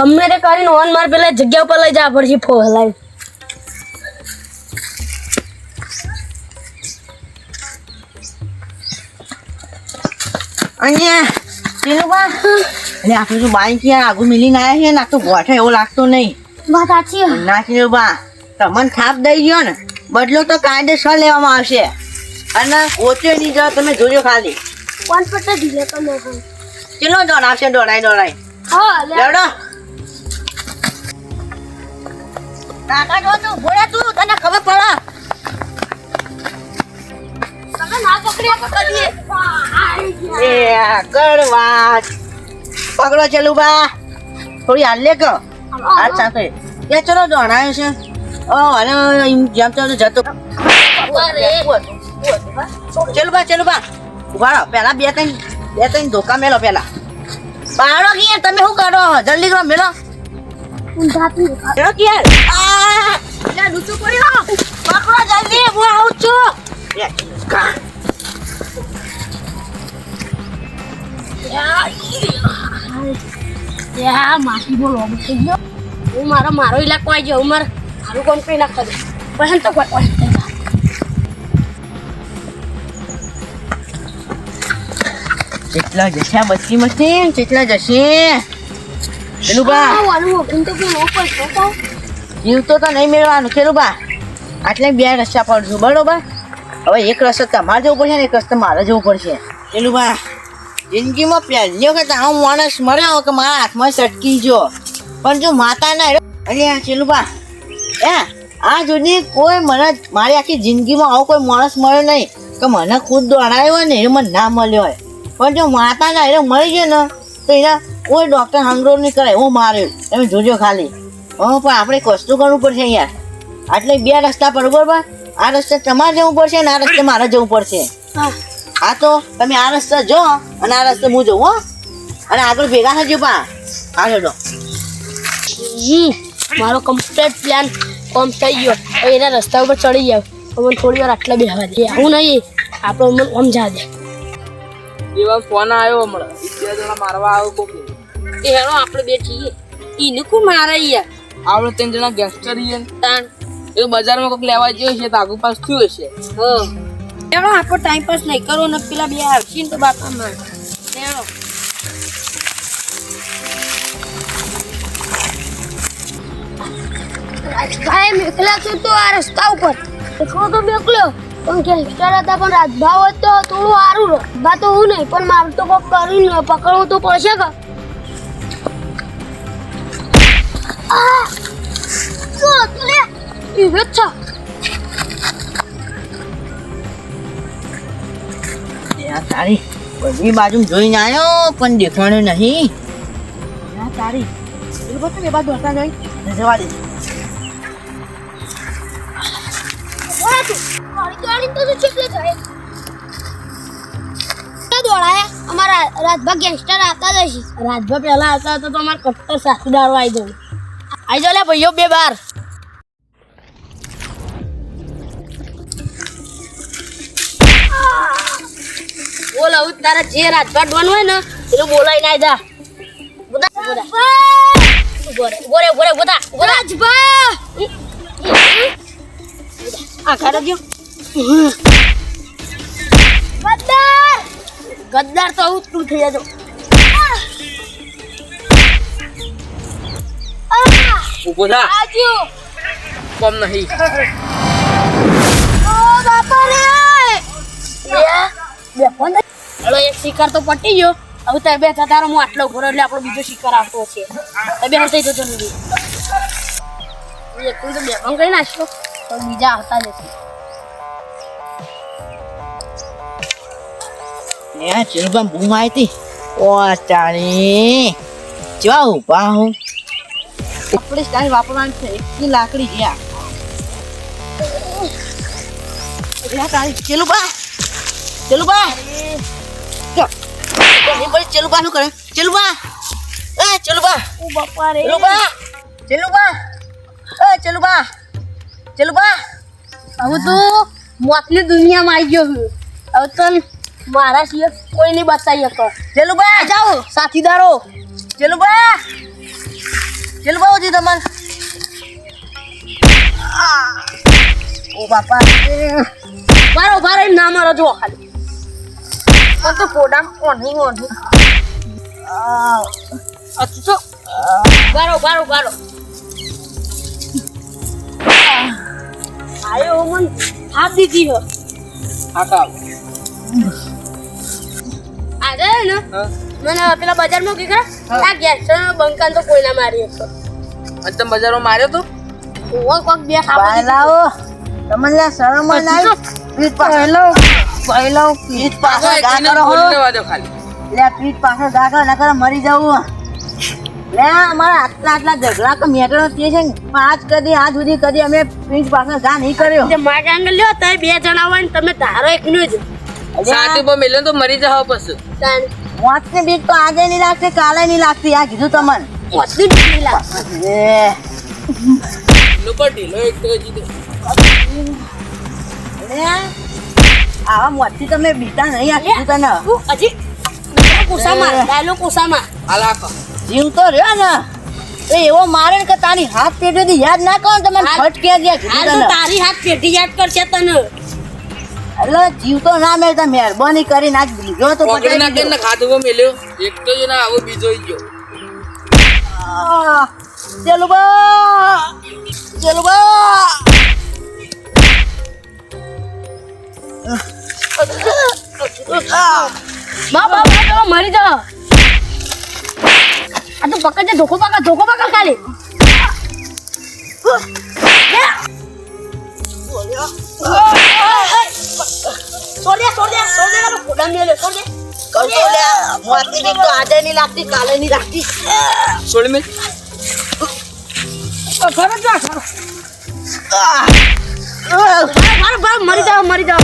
ગમે તે કરીને ઓન માર પેલા જગ્યા ઉપર લઈ જવા પડશે ફો હલાવી અહીંયા ટીનુબા એટલે આપણે તો બાઈક યાર આગું મિલીને આવ્યા છે ને આ તો ગોઠે એવો લાગતો નહીં. વાત સાચી ના ટીનુબા તમને થાપ દઈ ગયો ને બદલો તો કાયદેસર લેવામાં આવશે. અને ઓછો નહીં જાઓ તમે જોજો ખાલી. કોણ પટ્ટા ઢીલે તમે? ચલો દોડાવશે દોડાય દોડાય. હા લે. કાકા જો તું ભોળે તું તને ખબર પડે. તમે ના પકડી પકડીએ એ આગળ વાત. પકડો ચલુબા થોડી હાલ લે કહો હાથ સાથે એ ચલો દોડાયો છે. ઓ અને એમ જેમ તો જતો ચલુબા ચલુબા ઊભા રહો. પેલા બે ત્રણ બે ત્રણ ધોકા મેલો પેલા બાળો ગયા તમે શું કરો? જલ્દી કરો મેલો. મારો મારો ઇલાકો આવી ગયો મારે મારું દે પછી તો કોઈ જેટલા જશે બચ્ચી મશીન જેટલા જશે. પેલું બા તો નહીં મેળવાનું પેલું બા આટલે બે રસ્તા પડશું બરોબર? હવે એક રસ્તો તમારે જવું પડશે ને એક રસ્તો મારે જવું પડશે. પેલું બા જિંદગીમાં પહેલી વખત આવો માણસ મળ્યો કે મારા હાથમાં સટકી જો પણ જો માતા ના અરે ચેલું બા એ આ સુધી કોઈ મને મારી આખી જિંદગીમાં આવો કોઈ માણસ મળ્યો નહીં કે મને ખુદ દોડાયો હોય ને એ મને ના મળ્યો હોય. પણ જો માતાના એને મળી ગયો ને તો એના કોઈ ડૉક્ટર હંગરો નહીં કરે હું માર્યો. તમે જોજો ખાલી. હા પણ આપણે કશું કરવું પડશે યાર આટલે બે રસ્તા પર બરોબર? આ રસ્તે તમારે જવું પડશે ને આ રસ્તે મારે જવું પડશે. હા. તો તમે આ રસ્તે જો અને આ રસ્તે હું જઉં હો. અને આગળ ભેગા થજો પા હાલો ચલો મારો કમ્પ્લીટ પ્લાન કોમ થઈ ગયો. હવે એના રસ્તા ઉપર ચડી જાવ અમને થોડી વાર આટલા બેહવા દે. હું નહીં. આપણે અમને આમ જા દે. એવા ફોન આવ્યો હમણાં. બે જણા મારવા આવ્યો કોક. એ હેરો આપણે બે છીએ એને કોણ મારે યાર? આપણે ત્રણ જણા ગેંગસ્ટર છીએ. ને. તાણ. એ બજારમાં કોઈક લેવા ગયો છે તો આગુ પાસ થયું હશે. હા. હેરો આપણો ટાઈમ પાસ નહીં કરો ને પેલા બે આવશે ને તો બાપા માર. હેરો રાજભાઈ મેકલા છું તો આ રસ્તા ઉપર. એકલો તો મેકલ્યો પણ ગેંગસ્ટર હતા પણ રાજભાવ હતો તો થોડું સારું રહે. બા તો હું નહીં પણ મારું તો કોક કરીને પકડવું તો પડશે કે. ત્યાં તારી બધી બાજુ જોઈને આવ્યો પણ દેખાણું નહીં ત્યાં તારી એ બધું એ બાજુ હતા જોઈ જવા દે? અમારા રાજભા ગેંગસ્ટર આવતા જ હશે. રાજભા પહેલા આવતા હતા તો અમારા કટ્ટર સાસુદારો આવી જવું આવી જો લે ભાઈઓ બે બાર. બોલ આવું તારા જે રાજપાટ બનવું હોય ને, એનું બોલાઈ ના જા. બોલા બોલા બોરે બોરે બોલા રાજભા ગદ્દાર. ગદ્દાર તો આવું તું થઈ જજો. ઊભો થા આજુ કોમ નહીં ઓ બાપા રે બે ફોન એક શિકાર તો પટી ગયો હવે તે બે તારો હું આટલો ઘોરો એટલે આપણો બીજો શિકાર આવતો છે તે બે થઈ જતો નથી એક તું તો બે ફોન કરી નાખ્યો તો બીજા આવતા જશે ને ચેલું બૂમ આવી હતી ઓ ચાણી કેવા ઊભા હું આપણે સ્ટાઈલ વાપરવાની છે એકની લાકડી જ્યાં શું કરે? એ એ હવે તો મોતની દુનિયામાં આવી ગયો છું. હવે તો મારા સિવાય કોઈ નહીં બતાવી શકો ચેલુબા જાઓ. સાથીદારો ચેલું બા કેટલું ભાવ છે તમારે ઓ બાપા બારો બારો એમ ના મારો જુઓ ખાલી. પણ તો ફોડા ઓની ઓની અચ્છો બારો બારો બારો આયો મન હાથ દીધી હો આકા આજે ને મને પેલા બજારમાં કી કરે આ ગેસ બંકાન તો કોઈ ના મારી શકતો અને તમે બજારમાં માર્યો તો ઓ કોક બે ખાવા લાવો. તમને લે શરમ ના પીઠ પાછળ પહેલો પીઠ પાસે ગા હો. લે પીઠ પાસે ગા ના નકર મરી જવું. લે અમારા આટલા આટલા ઝઘડા કે મેટરો તે છે ને. આજ કદી આજ સુધી કદી અમે પીઠ પાસે ગા નહીં કર્યો. તે મારા આંગલ લ્યો તય બે જણા હોય ને તમે ધારો એકનું જ. સાચું પર મેલ્યો તો મરી જાવ પછી. મોતની બીક તો આજે નહીં લાગશે કાલે નહીં લાગતી આ કીધું તમને. મોતી બીક નહીં લાગશે લોકો ઢીલો એક તો જીતે આવા મોતથી તમે બીતા નહીં આ કીધું તને. હજી કુસામાં કુસામાં. જીવ તો રહ્યો ને. એવો મારે કે તારી હાથ પેઢીથી યાદ ના કરો ને તમે હાલ- ફટ ગયા તારી હાથ પેઢી યાદ કરશે તને. એટલે જીવ તો ના મેળતા મહેરબાની કરીને આજ બીજો તો પકડી પકડી નાખીને ખાધું મેલ્યો? એક તો જો ના આવો બીજો ગયો. ચલો બા ચલો બા બા બા બા તમે મરી જાઓ. આ તો પકડજે ધોકો પકડ ધોકો પકડ ખાલી. મેલે તો આજે નહીં લાગતી કાલે નહીં લાગતી છોડ મેં ફરજ જા મારો બાપ મરી જાવ મરી જાવ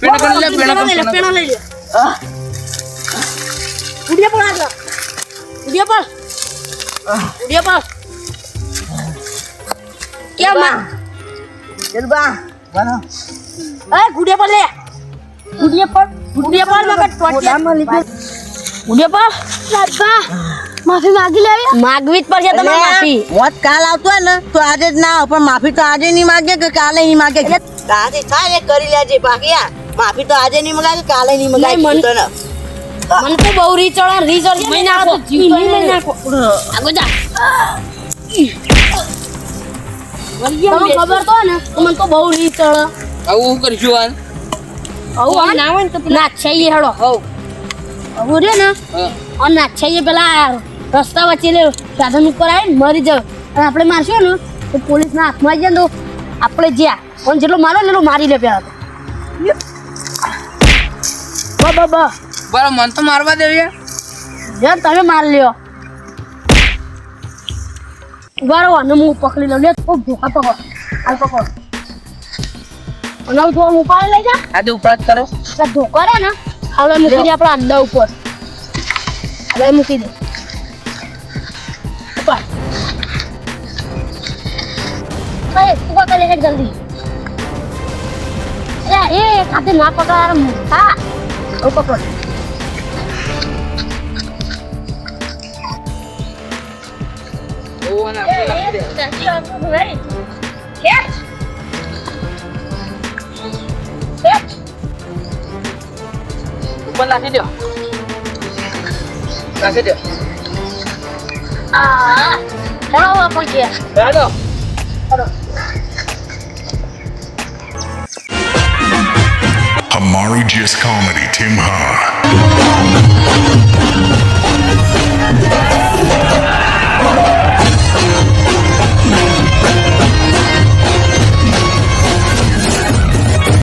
પેણા પેણા લે, પેણા પેણા લઈ લે પેણા. પેણા લઈ લે. ઉડિયા પણ આગળ. ઉડિયા પણ. ઉડિયા પણ. કેમ માં ચલ બા બનો. એ ગુડિયા પર લે. ગુડિયા પર ગુડિયા પર મગર ટોટિયા લીધે. ગુડિયા પર. લાબા માફી માંગી લેવી. માગવી જ પડશે તમે માફી. મોત કાલ આવતો હોય ને તો આજે જ ના પણ માફી તો આજે નહીં માગે કે કાલે નહીં માગે? આજે થાય એ કરી લેજે બાકી માફી તો આજે નહીં મગાય કાલે નહીં મગાય કીધું તને. મને તો બહુ રીચળ રીચળ છે મહિના નાખો. મહિના નાખો. આગો જા. ખબર તો ને તો મને તો બહુ રીચળ આવું શું કરશું આન આવું આમ ના હોય ને તો પેલા હેડો હવ. આવું રે ને અને નાચ્છા એ પેલા રસ્તા વચ્ચે લે સાધન ઉપર આવે ને મરી જાવ. અને આપણે મારશું ને તો પોલીસના હાથમાં આવી જાય તો આપણે જ્યાં પણ જેટલો મારો ને એટલો મારી લે પેલા તો. બ બ બરો મન તો મારવા દેવી યાર તમે માર લ્યો. બરાબર અને હું પકડી લઉં. લે ખૂબ ભૂખા પકડ. હાલ પકડ. અને હવે થોડું ઉપાડી લઈ જા આજે ઉપરાત કરો એટલે ધોકો રે ને હવે મૂકી દે આપણા અંડા ઉપર હવે મૂકી દે ઉપર એ તું પકડ લે જલ્દી એ એ ખાતે ના પકડ હા હવે પકડ ઓ અને એ આપણે નાખી દે. એ ત્યાંથી આવતું નહીં. Cuma nasi dia. Nasi dia. Ah. Mana awak pergi? Ya? Dah ada. Ada. Amari Just Comedy, Tim Ha.